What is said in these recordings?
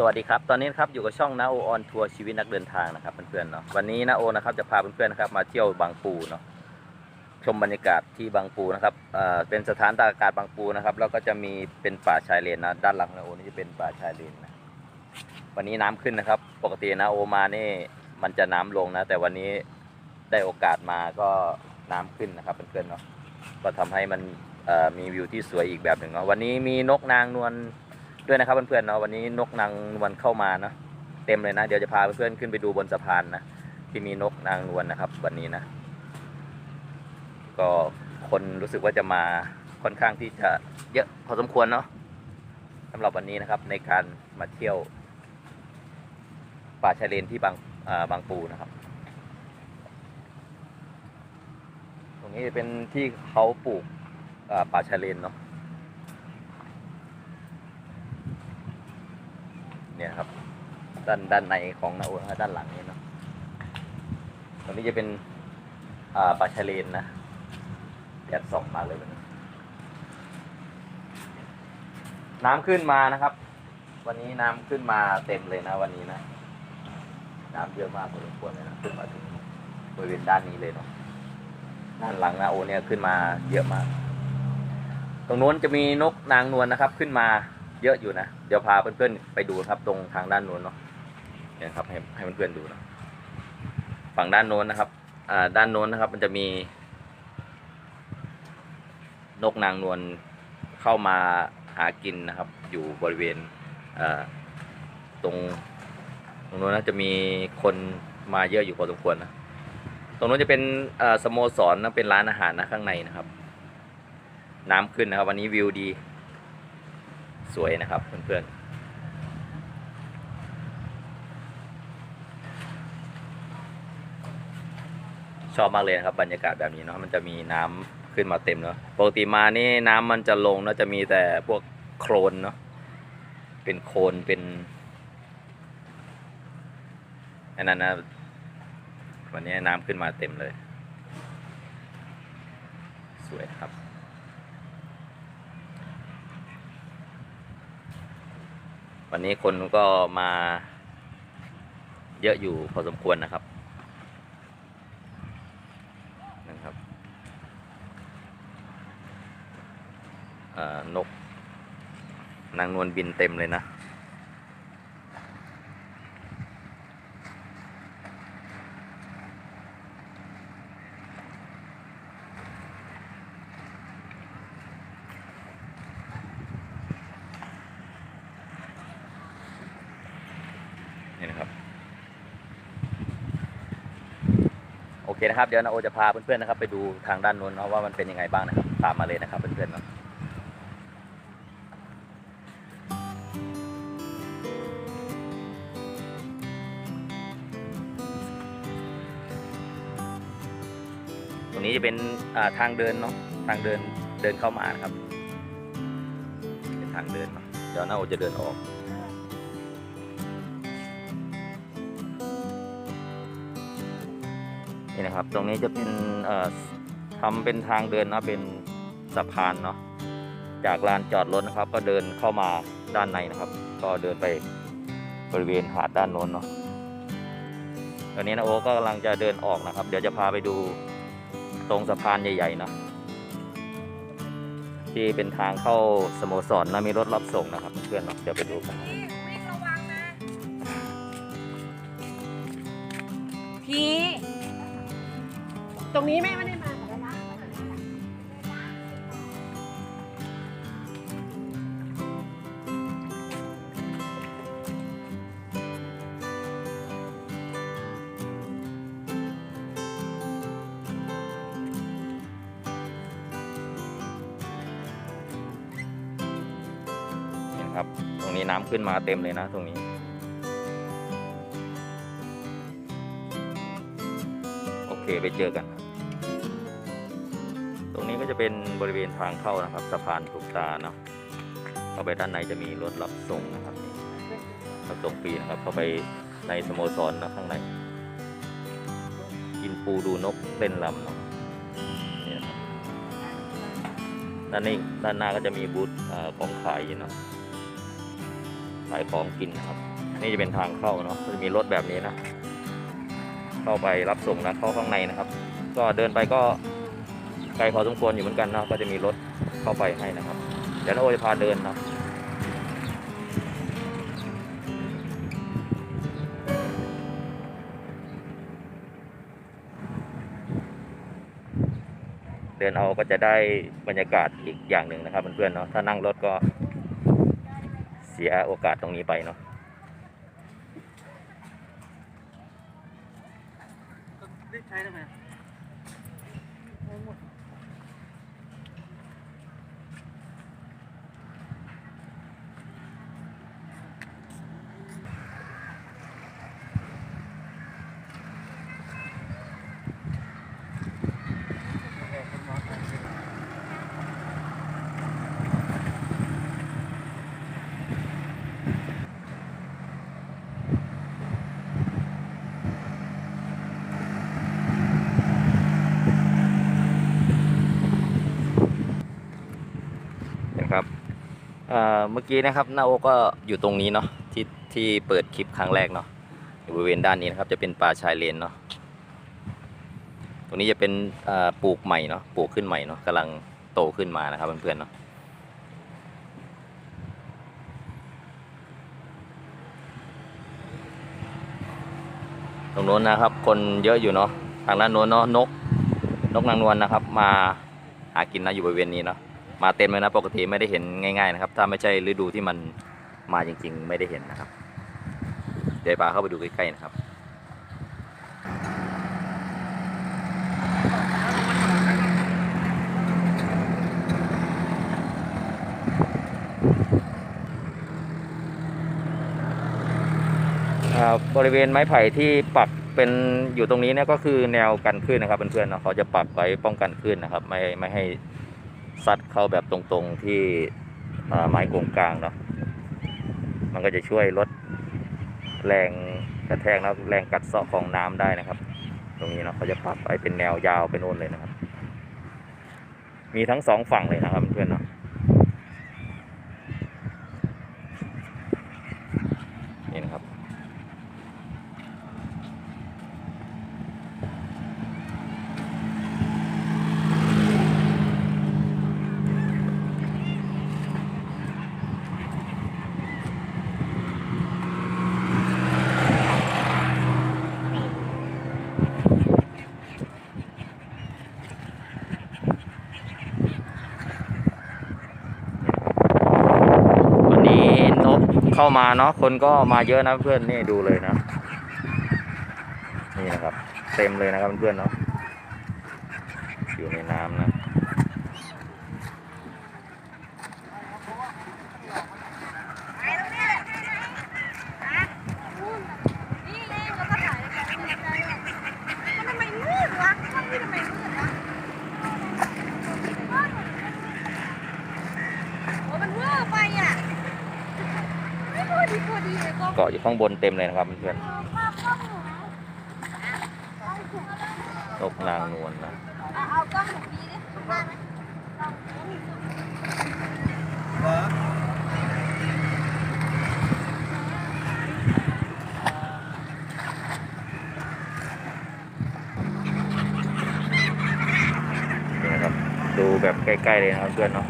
สวัสดีครับ ตอนนี้ครับอยู่กับช่องนาโอออนทัวร์ชีวิตนักเดินทางนะครับเพื่อนๆเนาะวันนี้นาโอนะครับจะพาเพื่อนๆนะครับมาเที่ยวบางปูเนาะชมบรรยากาศที่บางปูนะครับเอ่อเป็นสถานตากอากาศบางปูนะครับแล้วก็จะมีเป็นป่าชายเลนนะด้านหลังนาโอนี่จะเป็นป่าชายเลนนะวันนี้น้ำขึ้นนะครับ ปกตินาโอมานี่มันจะน้ำลงนะ แต่วันนี้ได้โอกาสมาก็น้ำขึ้นนะครับเพื่อนๆเนาะก็ทำให้มันเอ่อมีวิวที่สวยอีกแบบหนึ่งเนาะวันนี้มีนกนางนวล ด้วยนะครับเพื่อนๆเนาะวันนี้นกนางนวลเข้ามาเนาะเต็มเลยนะ เดี๋ยวจะพาเพื่อนๆขึ้นไปดูบนสะพานนะที่มีนกนางนวลนะครับ วันนี้นะ ก็คนรู้สึกว่าจะมาค่อนข้างที่จะเยอะพอสมควรเนาะสำหรับวันนี้นะครับในการมาเที่ยวป่าชายเลนที่บางบางปูนะครับ ตรงนี้เป็นที่เขาปลูกป่าชายเลนเนาะ เนี่ยครับ ด้านด้านในของนาโอนะด้านหลังนี้เนาะตรงนี้จะเป็นอ่าปลาชะเลนนะแดดส่องมาเลยน้ำขึ้นมานะครับ วันนี้น้ำขึ้นมาเต็มเลยนะ วันนี้นะน้ำเยอะมากพอสมควรเลยนะขึ้นมาถึงบริเวณด้านนี้เลยเนาะด้านหลังนาโอเนี่ยขึ้นมาเยอะมาก ตรงนู้นจะมีนกนางนวลนะครับ ขึ้นมา เยอะอยู่นะ เดี๋ยวพาเพื่อนๆไปดูครับ ตรงทางด้านโน้นเนาะเนี่ยครับให้ให้เพื่อนๆดูนะฝั่งด้านโน้นนะครับ อ่า ด้านโน้นนะครับ มันจะมี นกนางนวลเข้ามาหากินนะครับ อยู่บริเวณอ่าตรงตรงโน้นนะจะมีคนมาเยอะอยู่พอสมควรนะตรงโน้นจะเป็นอ่าสโมสรนะเป็นร้านอาหารนะข้างในนะครับ น้ำขึ้นนะครับ วันนี้วิวดี สวยนะครับเพื่อนๆชอบมากเลยนะครับบรรยากาศแบบนี้เนาะมันจะมีน้ำขึ้นมาเต็มเนาะปกติมานี่น้ำมันจะลงเนาะจะมีแต่พวกโคลนเนาะเป็นโคลนเป็นอันนั้นนะวันนี้น้ำขึ้นมาเต็มเลย สวยครับ วันนี้คนก็มาเยอะอยู่พอสมควรนะครับนะครับนกนางนวลบินเต็มเลยนะ นี่นะครับ โอเค นะครับเดี๋ยวนาโอจะพาเพื่อนๆนะครับ ไปดูทางด้านนู้นเนาะว่ามันเป็นยังไงบ้างนะครับตามมาเลยนะครับเพื่อนๆเนาะตรงนี้จะเป็นทางเดินเนาะทางเดินเดินเข้ามานะครับ เป็นทางเดินเนาะเดี๋ยวนาโอจะเดินออก นี่นะครับ ตรงนี้จะเป็นเอ่อทำเป็นทางเดินเนาะเป็นสะพานเนาะจากลานจอดรถนะครับ ก็เดินเข้ามาด้านในนะครับ ก็เดินไปบริเวณหาดด้านโน้นเนาะตอนนี้นะโอก็กำลังจะเดินออกนะครับ เดี๋ยวจะพาไปดูตรงสะพานใหญ่ๆเนาะที่เป็นทางเข้าสโมสรนะมีรถรับส่งนะครับ เพื่อนๆเนาะเดี๋ยวไปดูกันพี่วิ่งระวังนะ พี่ ตรงนี้แม่ไม่ได้มาแต่ละนี่นะครับ ตรงนี้น้ำขึ้นมาเต็มเลยนะ ตรงนี้โอเคไปเจอกันครับ ตรงนี้ก็จะเป็นบริเวณทางเข้านะครับสะพานถูกตาเนาะเข้าไปด้านในจะมีรถรับส่งนะครับรับส่งฟรีนะครับเข้าไปในสโมสรนะข้างในกินปูดูนกเล่นลำเนาะนี่ครับด้านนี้ด้านหน้าก็จะมีบูธของขายอยู่เนาะขายของกินนะครับนี่จะเป็นทางเข้าเนาะจะมีรถแบบนี้นะ เข้าไปรับส่งนะเข้าข้างในนะครับ ก็เดินไปก็ ไกลพอสมควรอยู่เหมือนกันนะก็จะมีรถเข้าไปให้นะครับ เดี๋ยวน้าโอจะพาเดินนะเดินเอาก็จะได้บรรยากาศอีกอย่างหนึ่งนะครับเพื่อนๆเนาะถ้านั่งรถก็เสียโอกาสตรงนี้ไปเนาะ รีบใช้ได้ไหม นะครับ เมื่อกี้นะครับนาอก็อยู่ตรงนี้เนาะที่ที่เปิดคลิปครั้งแรกเนาะบริเวณด้านนี้นะครับจะเป็นป่าชายเลนเนาะตรงนี้จะเป็นปลูกใหม่เนาะปลูกขึ้นใหม่เนาะกำลังโตขึ้นมานะครับเพื่อนๆเนาะตรงโน้นนะครับ คนเยอะอยู่เนาะทางด้านโน้นเนาะนกนกนางนวลนะครับ มาหากินนะอยู่บริเวณนี้เนาะ มาเต็มเลยนะปกติไม่ได้เห็นง่าย ๆ นะครับ ถ้าไม่ใช่ฤดูที่มันมาจริง ๆ ไม่ได้เห็นนะครับ เดี๋ยวพาเข้าไปดูใกล้ๆนะครับบริเวณไม้ไผ่ที่ปักเป็นอยู่ตรงนี้เนี่ยก็คือแนวกันคลื่นนะครับเพื่อนๆเเขาจะปักไว้ป้องกันคลื่นนะครับ ไม่ไม่ให้ ซัดเข้าแบบตรงๆที่ไม้โกงกลางเนาะมันก็จะช่วยลดแรงกระแทกแล้วแรงกัดเซาะของน้ำได้นะครับ ตรงนี้เนาะเขาจะปับไปเป็นแนวยาวไปโน่นเลยนะครับ มีทั้งสองฝั่งเลยนะครับเพื่อนนะครับ วันนี้นก เข้ามาเนาะคนก็มาเยอะนะเพื่อนนี่ดูเลยนะนี่นะครับ เต็มเลยนะครับเพื่อนเนาะอยู่ในน้ำนะ นี่ไงเราก็ถ่ายรายการนี้ได้ด้วยมันทำไมมืดวะช่องนี้ทำไมมืดวะโอ้มันเวอร์ไปอะไม่พอดีพอดีเลยกล้อง เกาะอยู่ ข้างบนเต็มเลยนะครับเพื่อนนกนางนวลนะเอากล้องหนูดีดิได้ไหมกล้องเหรอนี่นะครับดูแบบใกล้ ๆ เลยนะครับเพื่อนเนาะ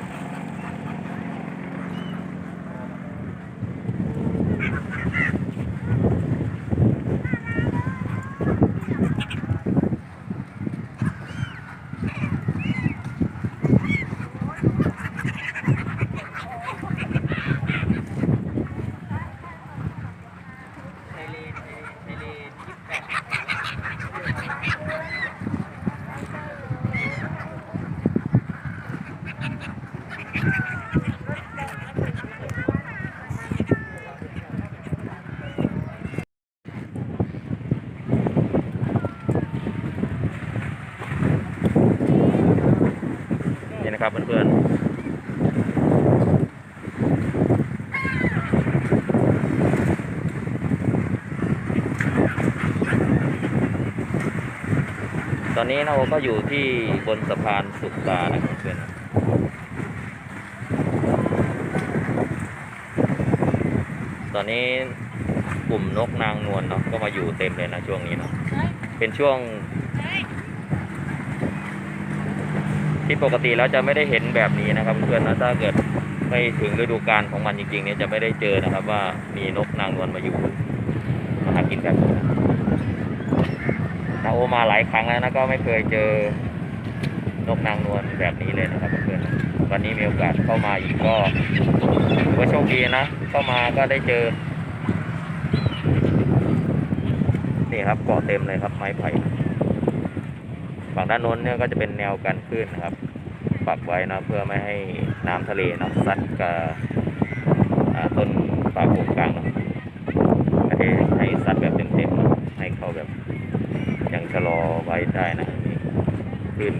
นี่นะ ครับเพื่อนๆตอนนี้เราก็อยู่ที่บนสะพานสุตานะครับเพื่อนตอนนี้กลุ่มนกนางนวลเนาะก็มาอยู่เต็มเลยนะช่วงนี้เนาะเป็นช่วง ที่ปกติแล้วจะไม่ได้เห็นแบบนี้นะครับเพื่อนนะถ้าเกิดไม่ถึงฤดูกาลของมันจริงๆเนี่ยจะไม่ได้เจอนะครับ ว่ามีนกนางนวลมาอยู่มาหากินแบบนี้นาโอมาหลายครั้งแล้วนะก็ไม่เคยเจอนกนางนวลแบบนี้เลยนะครับเพื่อนวันนี้มีโอกาสเข้ามาอีกก็ถือว่าโชคดีนะเข้ามาก็ได้เจอนี่ครับเกาะเต็มเลยครับไม้ไผ่ ฝั่งด้านโน้นเนี่ยก็จะเป็นแนวกันคลื่นนะครับ ปักไว้นะเพื่อไม่ให้น้ำทะเลเนาะซัดกับต้นปลาโขงกลางเนาะให้ให้ซัดแบบเต็มๆนะให้เขาแบบยังชะลอไว้ได้นะคลื่น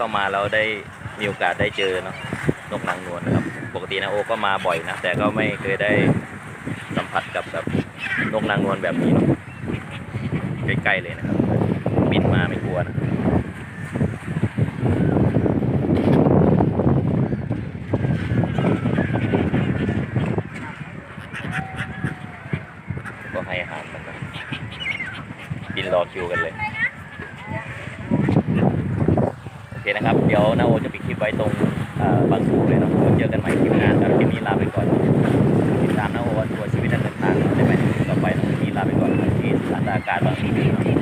เข้ามาแล้วได้มีโอกาสได้เจอเนาะนกนางนวลนะครับ ปกตินะโอก็มาบ่อยนะ แต่ก็ไม่เคยได้สัมผัสกับแบบนกนางนวลแบบนี้เนาะใกล้ๆเลยนะครับบินมาไม่กลัวนะก็ให้อาหารมันนะบินรอคิวกันเลย โอเคนะครับ เดี๋ยวนาโอจะปิดคลิปไว้ตรงเอ่อบางปู เจอกันใหม่คลิปหน้าสำหรับคลิปนี้ลาไปก่อน ติดตามนะโอวันตัวชีวิตนักเดินทางได้ไหมต่อไปนะคลิปนี้ลาไปก่อนที่สถานอากาศบางปูเนาะ